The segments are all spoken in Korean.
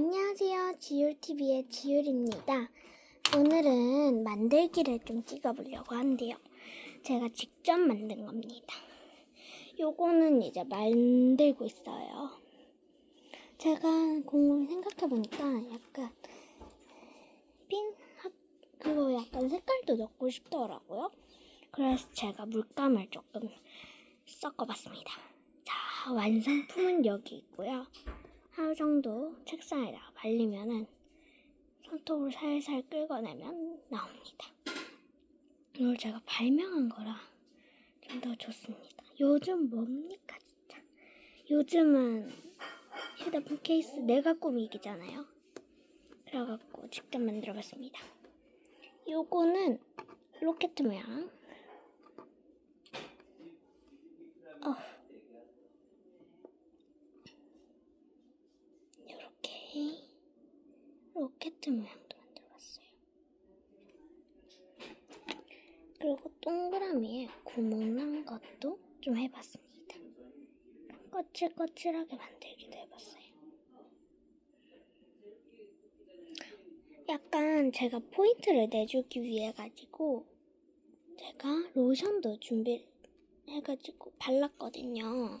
안녕하세요. 지율TV의 지율입니다. 오늘은 만들기를 좀 찍어보려고 하는데요. 제가 직접 만든 겁니다. 요거는 이제 만들고 있어요. 제가 곰곰이 생각해보니까 약간 핀, 하- 그거 약간 색깔도 넣고 싶더라고요. 그래서 제가 물감을 조금 섞어봤습니다. 자, 완성품은 여기 있고요. 정도 책상에다가 말리면은 손톱을 살살 긁어내면 나옵니다. 이걸 제가 발명한 거라 좀 더 좋습니다. 요즘 뭡니까 진짜? 요즘은 휴대폰 케이스 내가 꾸미기잖아요. 그래갖고 직접 만들어봤습니다. 요거는 로켓 모양. 어. 이렇게 로켓 모양도 만들어봤어요. 그리고 동그라미에 구멍 난 것도 좀 해봤습니다. 거칠거칠하게 만들기도 해봤어요. 약간 제가 포인트를 내주기 위해 가지고 제가 로션도 준비해가지고 발랐거든요.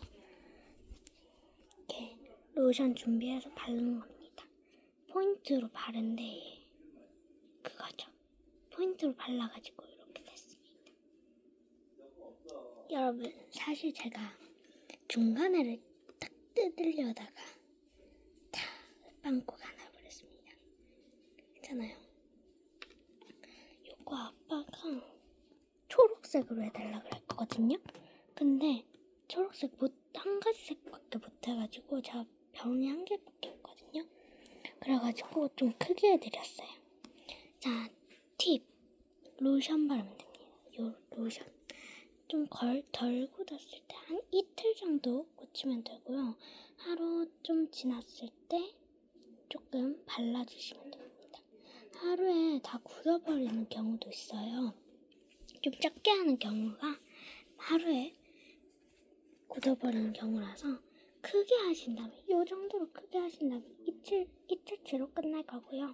이렇게 로션 준비해서 바른 겁니다. 포인트로 바른데 그거죠. 포인트로 발라가지고 이렇게 됐습니다. 여러분 사실 제가 중간에를 딱 뜯으려다가 다 빵꾸가 나버렸습니다. 괜찮아요. 요거 아빠가 초록색으로 해달라 그랬거든요. 근데 초록색 못, 한 가지 색밖에 못 해가지고 제가 병이 한 개밖에. 그래가지고 좀 크게 해드렸어요. 자, 팁. 로션 바르면 됩니다. 요 로션. 좀 걸, 덜 굳었을 때 한 이틀 정도 고치면 되고요. 하루 좀 지났을 때 조금 발라주시면 됩니다. 하루에 다 굳어버리는 경우도 있어요. 좀 적게 하는 경우가 하루에 굳어버리는 경우라서 크게 하신다면 요 정도로 크게 하신다면 이틀 이틀치로 끝날 거고요.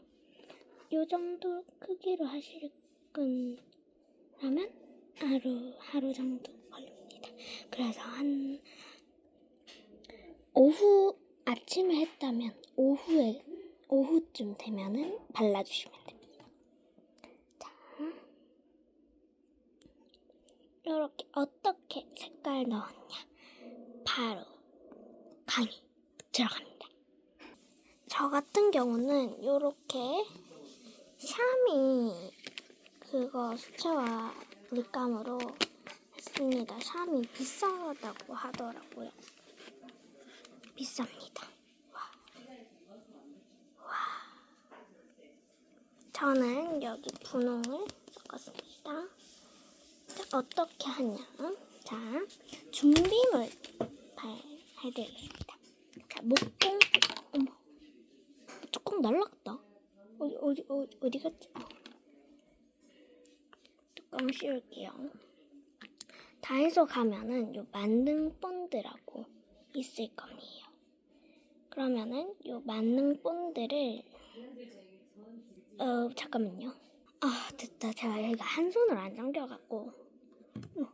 요 정도 크기로 하실 거라면 하루 하루 정도 걸립니다. 그래서 한 오후 아침에 했다면 오후에 오후쯤 되면은 발라주시면 됩니다. 자, 이렇게 어떻게 색깔 넣었냐? 바로 강의 들어갑니다. 저 같은 경우는 이렇게 샤미 그거 수채화 물감으로 했습니다. 샤미 비싸다고 하더라고요. 비쌉니다. 와. 와. 저는 여기 분홍을 섞었습니다. 자, 어떻게 하냐? 자, 준비물 해드리겠습니다. 자, 목공, 어머, 뚜껑 날라갔다. 어디, 어디, 어디, 어디 갔지? 어. 뚜껑 씌울게요. 다이소 가면은 요 만능 본드라고 있을 겁니다. 그러면은 요 만능 본드를 어 잠깐만요. 아 됐다. 제가 여기가 한 손으로 안 잠겨갖고 어.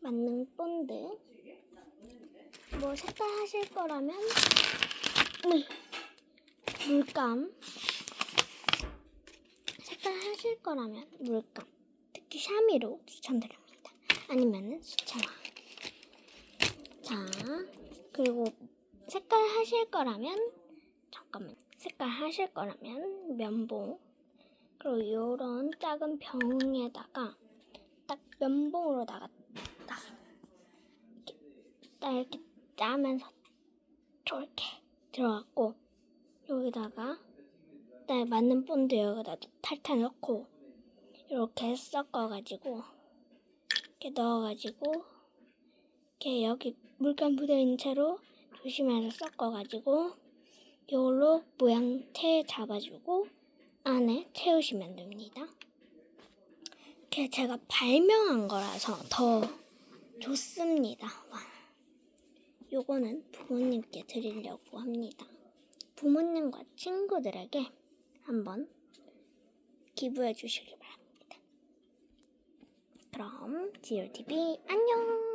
만능 본드 뭐 색깔 하실 거라면 음, 물감. 색깔 하실 거라면 물감. 특히 샤미로 추천드립니다. 아니면은 수채화. 자 그리고 색깔 하실 거라면 잠깐만. 색깔 하실 거라면 면봉. 그리고 요런 작은 병에다가 딱 면봉으로다가 딱 딱 이렇게 짜면서 저렇게 들어갔고 여기다가 딱 맞는 본드 여기다 탈탈 넣고 이렇게 섞어가지고 이렇게 넣어가지고 이렇게 여기 물감 묻어있는 채로 조심해서 섞어가지고 이걸로 모양 테 잡아주고 안에 채우시면 됩니다. 이렇게 제가 발명한 거라서 더 좋습니다. 와. 요거는 부모님께 드리려고 합니다. 부모님과 친구들에게 한번 기부해 주시기 바랍니다. 그럼 지율TV 안녕!